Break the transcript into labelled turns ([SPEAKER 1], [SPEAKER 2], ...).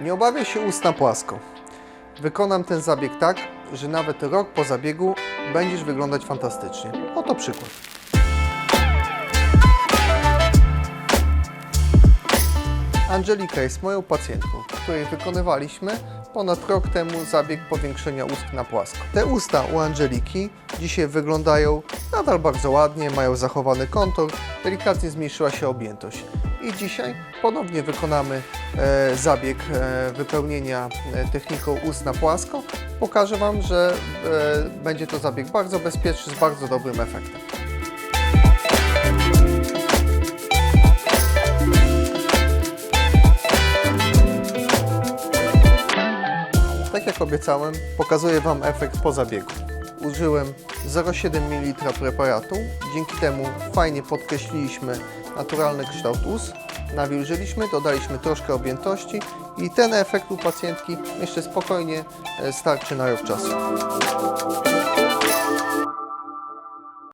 [SPEAKER 1] Nie obawiaj się ust na płasko. Wykonam ten zabieg tak, że nawet rok po zabiegu będziesz wyglądać fantastycznie. Oto przykład. Angelika jest moją pacjentką, której wykonywaliśmy ponad rok temu zabieg powiększenia ust na płasko. Te usta u Angeliki dzisiaj wyglądają nadal bardzo ładnie, mają zachowany kontur, delikatnie zmniejszyła się objętość. I dzisiaj ponownie wykonamy e, zabieg e, wypełnienia e, techniką ust na płasko. Pokażę Wam, że będzie to zabieg bardzo bezpieczny z bardzo dobrym efektem. Tak jak obiecałem, pokazuję Wam efekt po zabiegu. Użyłem 0,7 ml preparatu. Dzięki temu fajnie podkreśliliśmy naturalny kształt ust. Nawilżyliśmy, dodaliśmy troszkę objętości i ten efekt u pacjentki jeszcze spokojnie e, starczy na rok czasu.